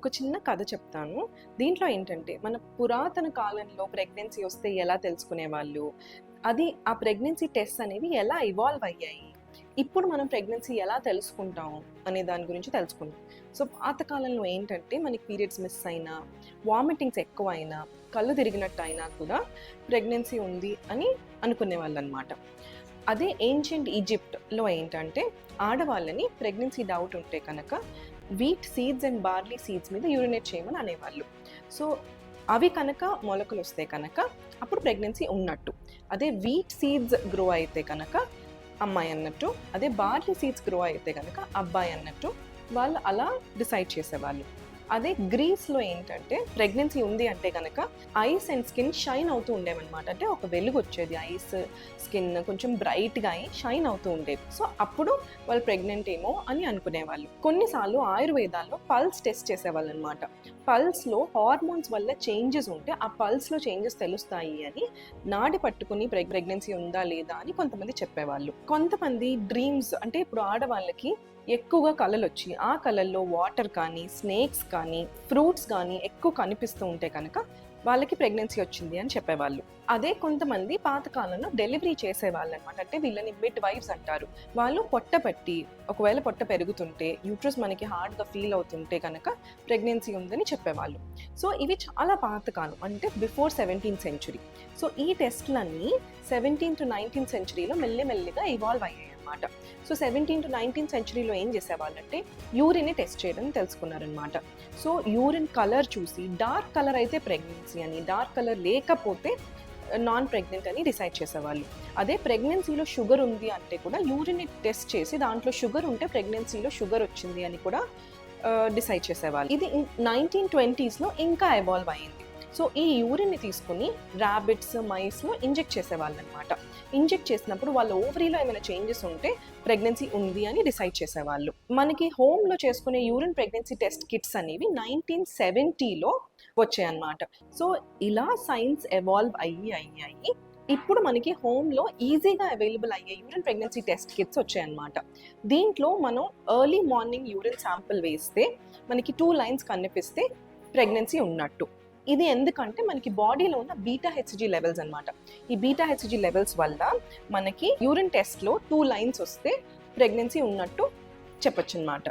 ఒక చిన్న కథ చెప్తాను. దీంట్లో ఏంటంటే మన పురాతన కాలంలో ప్రెగ్నెన్సీ వస్తే ఎలా తెలుసుకునే వాళ్ళు? అది ఆ ప్రెగ్నెన్సీ టెస్ట్ అనేవి ఎలా ఇవాల్వ్ అయ్యాయి? ఇప్పుడు మనం ప్రెగ్నెన్సీ ఎలా తెలుసుకుంటాం? అనే దాని గురించి తెలుసుకుందాం. సో పాతకాలంలో ఏంటంటే మనకి పీరియడ్స్ మిస్ అయినా వామిటింగ్స్ ఎక్కువ అయినా కళ్ళు తిరిగినట్టు అయినా కూడా ప్రెగ్నెన్సీ ఉంది అని అనుకునే వాళ్ళు అనమాట అదే ఏన్షియంట్ ఈజిప్ట్లో ఏంటంటే ఆడవాళ్ళని ప్రెగ్నెన్సీ డౌట్ ఉంటే కనుక wheat seeds and barley seeds మీద యూరినేట్ చేయమని అనేవాళ్ళు. సో అవి కనుక మొలకలు వస్తే కనుక అప్పుడు ప్రెగ్నెన్సీ ఉన్నట్టు. అదే వీట్ సీడ్స్ గ్రో అయితే కనుక అమ్మాయి అన్నట్టు అదే బార్లీ సీడ్స్ గ్రో అయితే కనుక అబ్బాయి అన్నట్టు వాళ్ళు అలా డిసైడ్ చేసేవాళ్ళు. అదే గ్రీస్లో ఏంటంటే ప్రెగ్నెన్సీ ఉంది అంటే కనుక ఐస్ అండ్ స్కిన్ షైన్ అవుతూ ఉండేవన్నమాట. అంటే ఒక వెలుగు వచ్చేది ఐస్ స్కిన్ కొంచెం బ్రైట్గా అయి షైన్ అవుతూ ఉండేది. సో అప్పుడు వాళ్ళు ప్రెగ్నెంట్ ఏమో అని అనుకునేవాళ్ళు. కొన్నిసార్లు ఆయుర్వేదాల్లో పల్స్ టెస్ట్ చేసేవాళ్ళు అనమాట పల్స్లో హార్మోన్స్ వల్ల చేంజెస్ ఉంటే ఆ పల్స్లో చేంజెస్ తెలుస్తాయి అని నాడి పట్టుకుని ప్రెగ్ ప్రెగ్నెన్సీ ఉందా లేదా అని కొంతమంది చెప్పేవాళ్ళు. కొంతమంది డ్రీమ్స్ అంటే ఇప్పుడు ఆడవాళ్ళకి ఎక్కువగా కళలు వచ్చి ఆ కళల్లో వాటర్ కానీ స్నేక్స్ కానీ ఫ్రూట్స్ కానీ ఎక్కువ కనిపిస్తూ ఉంటే కనుక వాళ్ళకి ప్రెగ్నెన్సీ వచ్చింది అని చెప్పేవాళ్ళు. అదే కొంతమంది పాతకాలంలో డెలివరీ చేసేవాళ్ళు అనమాట అంటే వీళ్ళని మిడ్ వైఫ్స్ అంటారు. వాళ్ళు పొట్ట పట్టి ఒకవేళ పొట్ట పెరుగుతుంటే యూట్రస్ మనకి హార్డ్గా ఫీల్ అవుతుంటే కనుక ప్రెగ్నెన్సీ ఉందని చెప్పేవాళ్ళు. సో ఇవి చాలా పాతకాలం అంటే బిఫోర్ సెవెంటీన్త్ సెంచురీ. సో ఈ టెస్ట్లన్నీ సెవెంటీన్ టు నైన్టీన్త్ సెంచురీలో మెల్లిమెల్లిగా ఇవాల్వ్ అయ్యాయి. అనమాట సో సెవెంటీన్ టు నైన్టీన్త్ సెంచురీలో ఏం చేసేవాళ్ళంటే యూరిన్ని టెస్ట్ చేయడం తెలుసుకున్నారనమాట సో యూరిన్ కలర్ చూసి డార్క్ కలర్ అయితే ప్రెగ్నెన్సీ అని డార్క్ కలర్ లేకపోతే నాన్ ప్రెగ్నెంట్ అని డిసైడ్ చేసేవాళ్ళు. అదే ప్రెగ్నెన్సీలో షుగర్ ఉంది అంటే కూడా యూరిన్ టెస్ట్ చేసి దాంట్లో షుగర్ ఉంటే ప్రెగ్నెన్సీలో షుగర్ వచ్చింది అని కూడా డిసైడ్ చేసేవాళ్ళు. ఇది నైన్టీన్ ట్వంటీస్లో ఇంకా ఎవాల్వ్ అయింది. సో ఈ యూరిన్ని తీసుకుని ర్యాబిట్స్ మైస్ను ఇంజెక్ట్ చేసేవాళ్ళు అనమాట ఇంజెక్ట్ చేసినప్పుడు వాళ్ళ ఓవరీలో ఏమైనా చేంజెస్ ఉంటే ప్రెగ్నెన్సీ ఉంది అని డిసైడ్ చేసేవాళ్ళు. మనకి హోమ్లో చేసుకునే యూరిన్ ప్రెగ్నెన్సీ టెస్ట్ కిట్స్ అనేవి నైన్టీన్ సెవెంటీలో వచ్చాయన్నమాట. సో ఇలా సైన్స్ ఎవాల్వ్ అయ్యి అయ్యి అయ్యి ఇప్పుడు మనకి హోమ్లో ఈజీగా అవైలబుల్ అయ్యే యూరిన్ ప్రెగ్నెన్సీ టెస్ట్ కిట్స్ వచ్చాయన్నమాట. దీంట్లో మనం ఎర్లీ మార్నింగ్ యూరిన్ శాంపిల్ వేస్తే మనకి టూ లైన్స్ కనిపిస్తే ప్రెగ్నెన్సీ ఉన్నట్టు. ఇది ఎందుకంటే మనకి బాడీలో ఉన్న బీటా హెచ్జి లెవెల్స్ అనమాట ఈ బీటా హెచ్జి లెవెల్స్ వల్ల మనకి యూరిన్ టెస్ట్లో టూ లైన్స్ వస్తే ప్రెగ్నెన్సీ ఉన్నట్టు చెప్పొచ్చు అనమాట